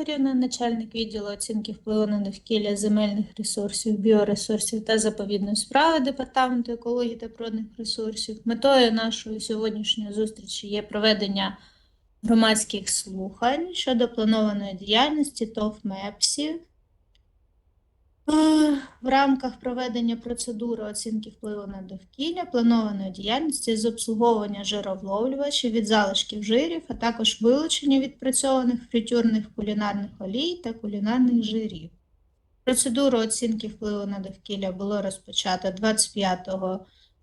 Ігорівна, начальник відділу оцінки впливу на довкілля земельних ресурсів, біоресурсів та заповідної справи Департаменту екології та природних ресурсів. Метою нашої сьогоднішньої зустрічі є проведення громадських слухань щодо планованої діяльності ТОВ МЕПСі Е, в рамках проведення процедури оцінки впливу на довкілля, планованої діяльності з обслуговування жировловлювачів від залишків жирів, а також вилучення відпрацьованих фритюрних кулінарних олій та кулінарних жирів. Процедуру оцінки впливу на довкілля було розпочато 25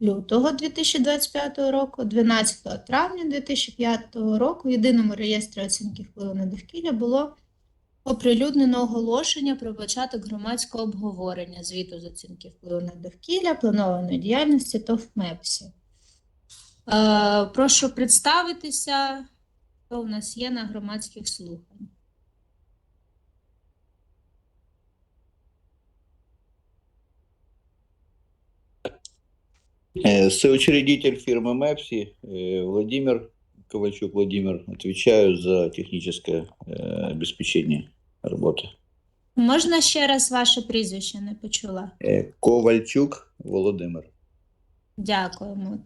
лютого 2025 року, 12 травня 2005 року в єдиному реєстрі оцінки впливу на довкілля було оприлюднено оголошення про початок громадського обговорення звіту з оцінки впливу на довкілля, планованої діяльності ТОВ МЕПСі. Е, прошу представитися, хто в нас є на громадських слухань. Э, Соучредитель фирмы Мэпси э, Владимир Ковальчук Владимир. Отвечаю за техническое э, обеспечение работы. Можна ще раз ваше прізвище не почула? Э, Ковальчук Володимир. Дякуємо.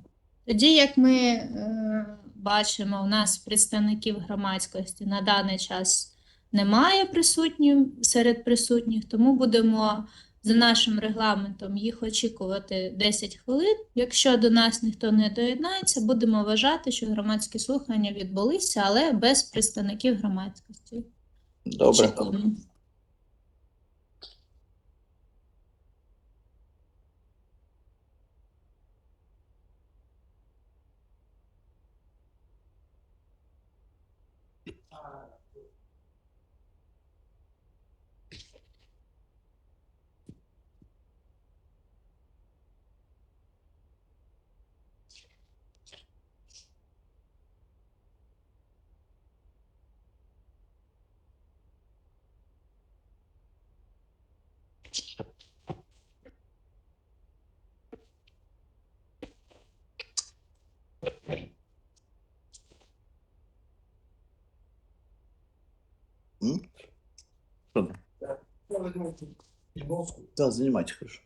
Тоді, як ми е, бачимо, у нас представників громадськості на даний час немає присутніх серед присутніх, тому будемо за нашим регламентом їх очікувати 10 хвилин. Якщо до нас ніхто не доєднається, будемо вважати, що громадські слухання відбулися, але без представників громадськості. Dobra. No. Да, занимайтесь хорошо.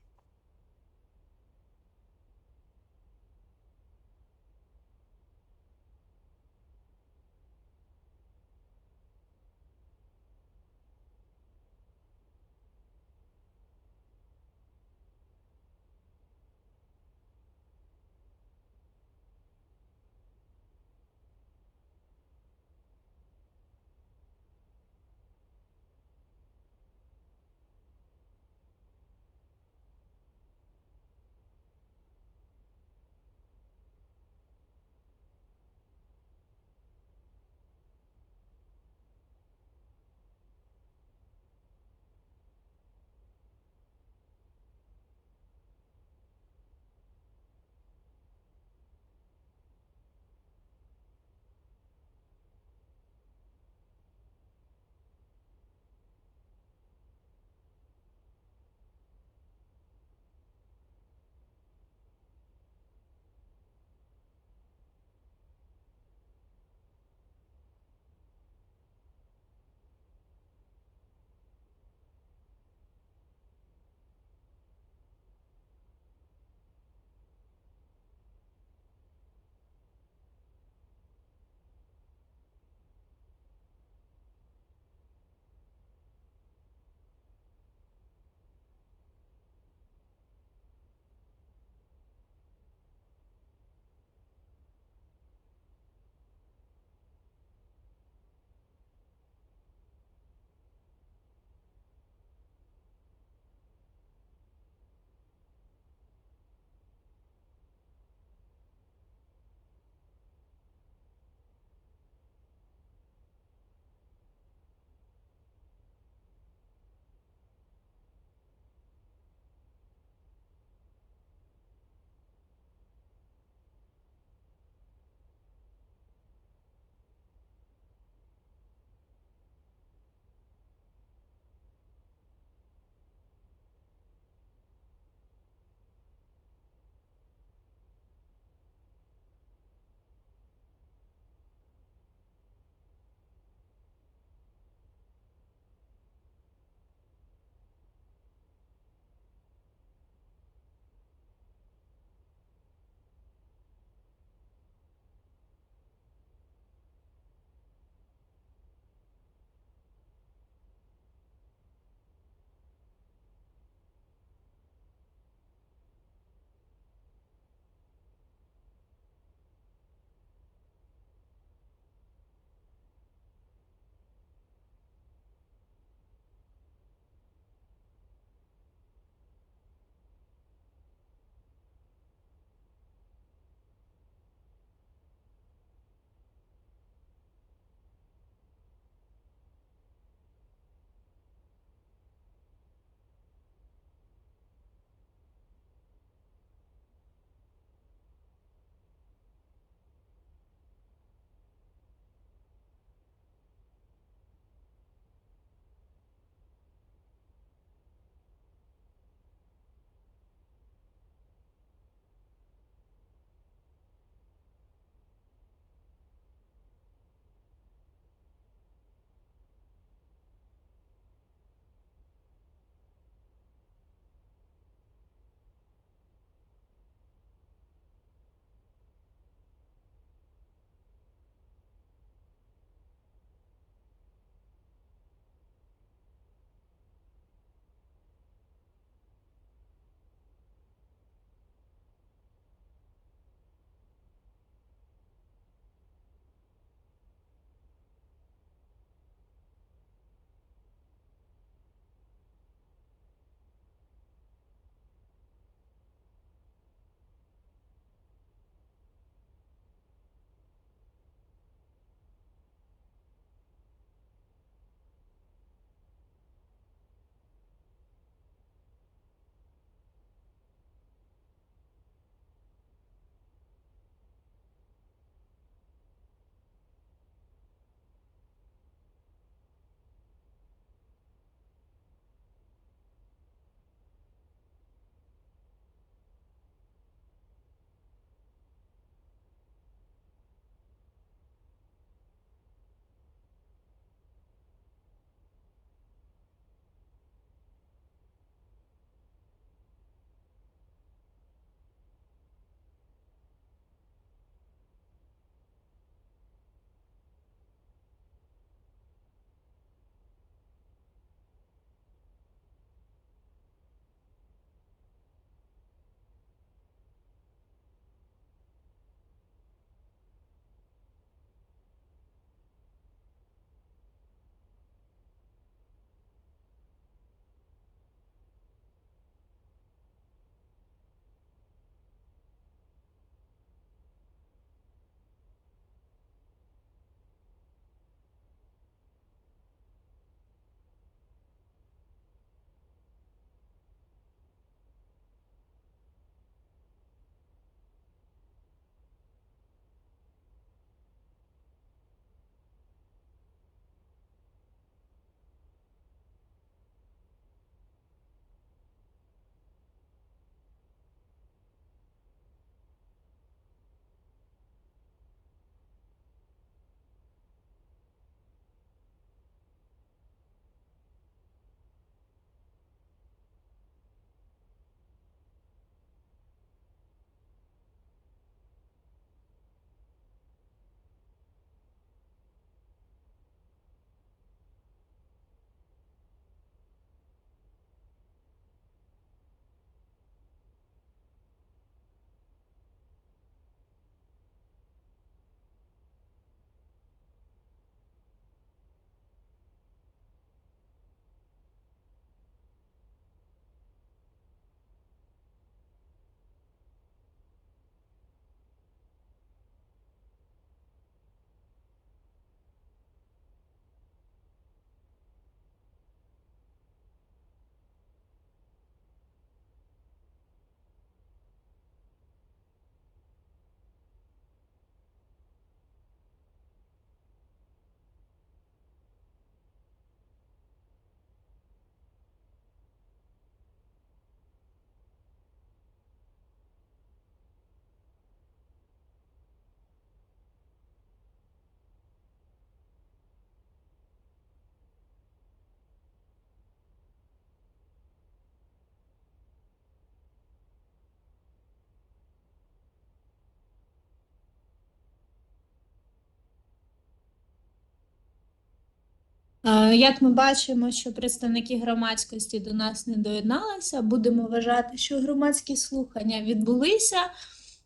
Як ми бачимо, що представники громадськості до нас не доєдналися, будемо вважати, що громадські слухання відбулися.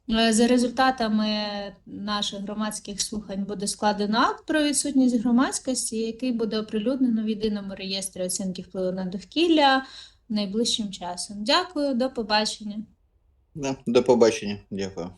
Е, За результатами наших громадських слухань буде складено акт про відсутність громадськості, який буде оприлюднено в єдиному реєстрі оцінки впливу на довкілля найближчим часом. Дякую, до побачення. Да, до побачення. Дякую.